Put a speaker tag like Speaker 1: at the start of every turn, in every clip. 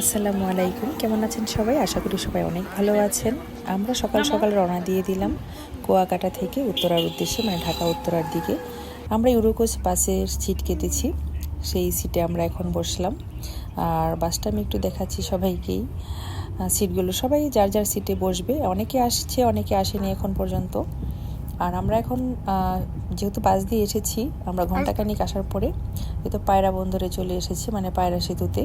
Speaker 1: আসসালামু আলাইকুম। কেমন আছেন সবাই? আশা করি সবাই অনেক ভালো আছেন। আমরা সকাল সকাল রওনা দিয়ে দিলাম কুয়াকাটা থেকে উত্তরার উদ্দেশ্যে মানে ঢাকা উত্তরার দিকে। আমরা ইউরোকোচ বাসের সিট কেটেছি। সেই সিটে আমরা এখন বসলাম। আর বাসটা আমি একটু দেখাচ্ছি সবাইকেই। সিটগুলো সবাই যার যার সিটে বসবে। অনেকে আসছে অনেকে আসেনি এখন পর্যন্ত। আর আমরা এখন যেহেতু বাস দিয়ে এসেছি আমরা ঘন্টাখানিক আসার পরে যেহেতু পায়রা বন্দরে চলে এসেছি মানে পায়রা সেতুতে।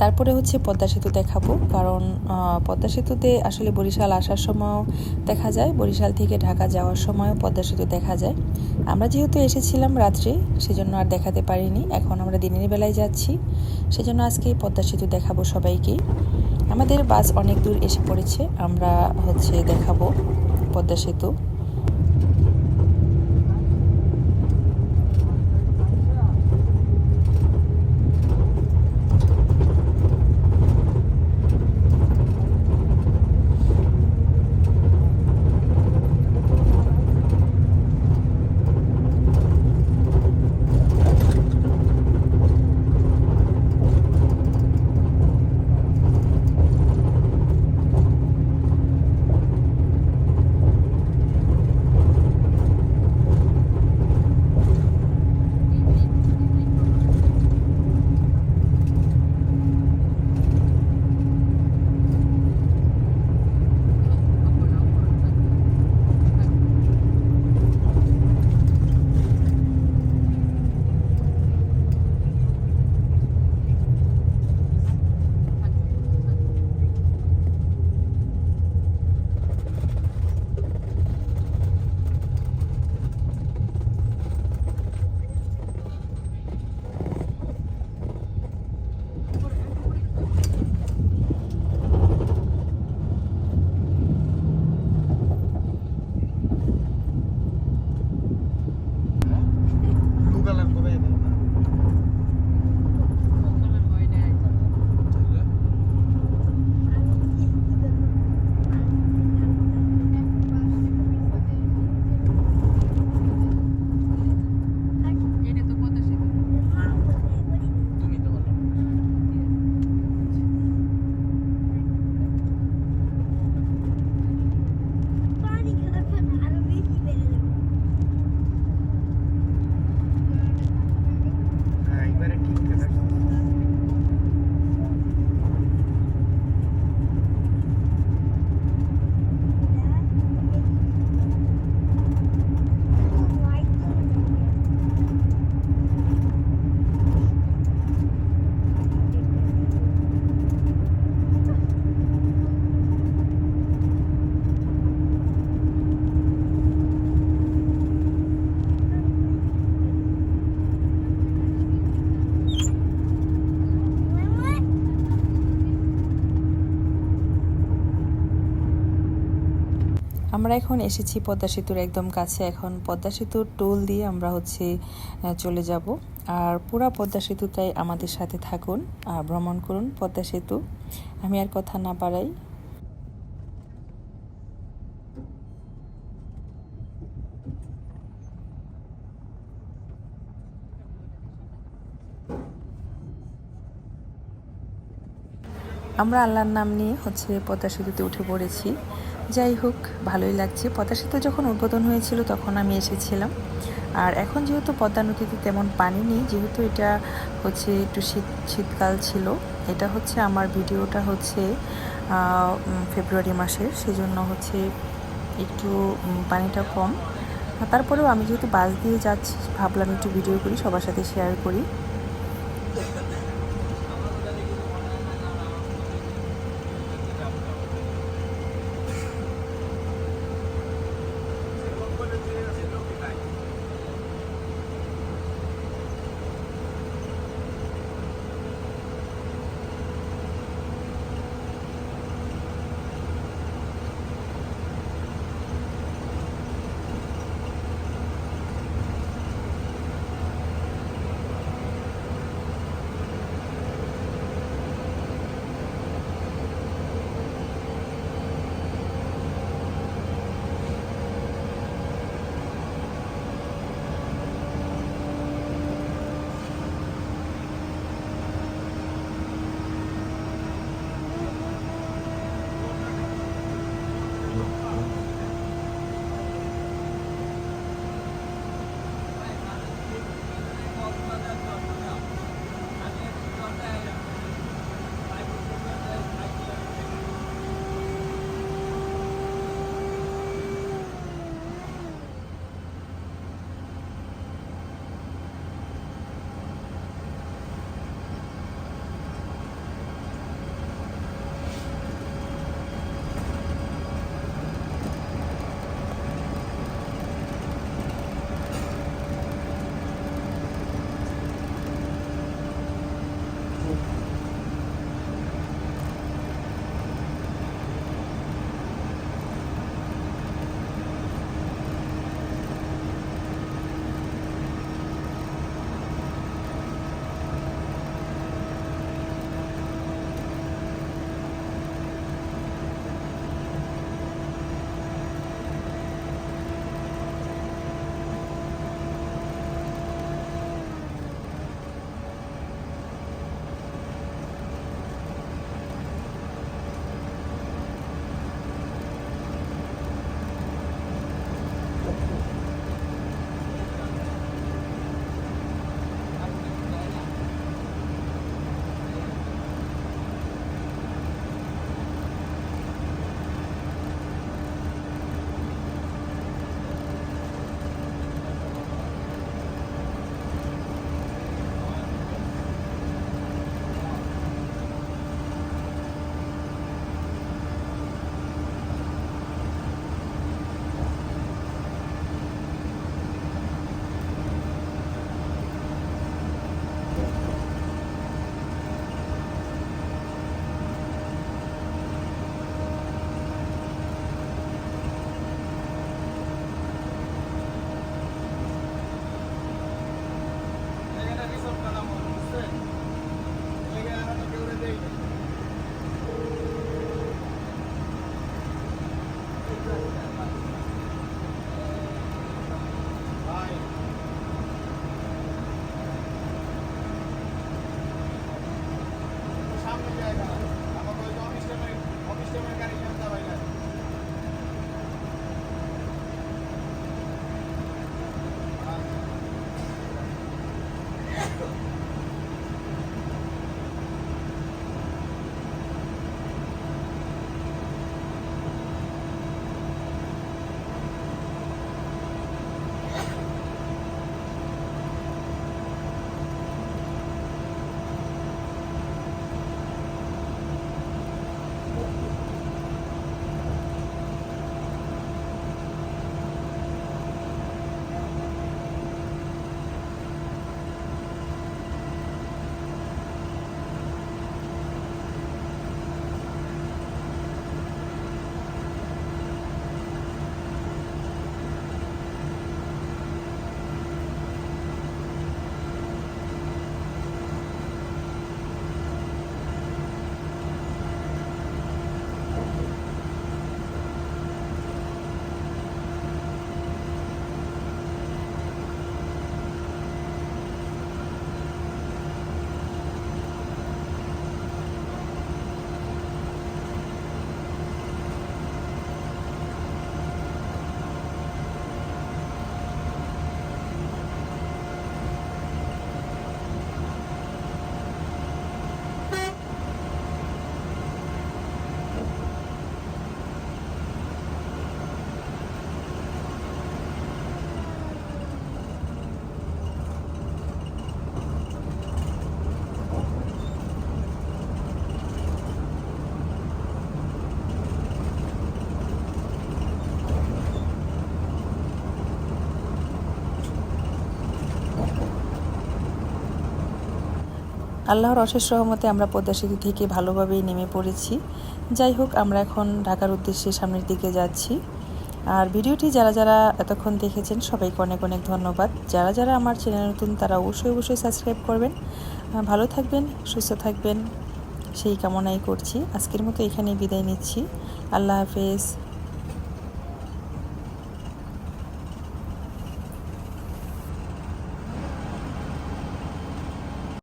Speaker 1: তারপরে হচ্ছে পদ্মা সেতু দেখাবো। কারণ পদ্মা সেতুতে আসলে বরিশাল আসার সময়ও দেখা যায়, বরিশাল থেকে ঢাকা যাওয়ার সময়ও পদ্মা সেতু দেখা যায়। আমরা যেহেতু এসেছিলাম রাত্রে, সেজন্য আর দেখাতে পারিনি। এখন আমরা দিনের বেলায় যাচ্ছি, সেজন্য আজকে পদ্মা সেতু দেখাবো সবাইকেই আমাদের বাস অনেক দূর এসে পড়েছে, আমরা হচ্ছে দেখাবো পদ্মা সেতু।
Speaker 2: Google করে
Speaker 1: আমরা এখন এসেছি পদ্মা সেতুর একদম কাছে। এখন পদ্মা সেতুর টোল দিয়ে আমরা হচ্ছে চলে যাব। আর পুরা পদ্মা সেতুটাই আমাদের সাথে থাকুন আর ভ্রমণ করুন পদ্মা সেতু। আমি আর কথা না বাড়াই। আমরা আল্লাহর নাম নিয়ে হচ্ছে পদ্মা সেতুতে উঠে পড়েছি। যাই হোক, ভালোই লাগছে। পদ্মা সেতু যখন উদ্বোধন হয়েছিল তখন আমি এসেছিলাম। আর এখন যেহেতু পদ্মা নদীতে তেমন পানি নেই, যেহেতু এটা হচ্ছে একটু শীত, শীতকাল ছিল, এটা হচ্ছে আমার ভিডিওটা হচ্ছে ফেব্রুয়ারি মাসের। সেজন্য হচ্ছে একটু পানিটা কম। তারপরেও আমি যেহেতু বাস দিয়ে যাচ্ছি, ভাবলাম একটু ভিডিও করি, সবার সাথে শেয়ার করি। আল্লাহর অশেষ রহমতে আমরা পদ্মা সেতু থেকে ভালোভাবেই নেমে পড়েছি। যাই হোক, আমরা এখন ঢাকার উদ্দেশ্যে সামনের দিকে যাচ্ছি। আর ভিডিওটি যারা যারা এতক্ষণ দেখেছেন, সবাইকে অনেক অনেক ধন্যবাদ। যারা যারা আমার চ্যানেল নতুন, তারা অবশ্যই অবশ্যই সাবস্ক্রাইব করবেন। ভালো থাকবেন, সুস্থ থাকবেন। সেই কামনাই করছি। আজকের মতো এখানেই বিদায় নিচ্ছি। আল্লাহ হাফেজ।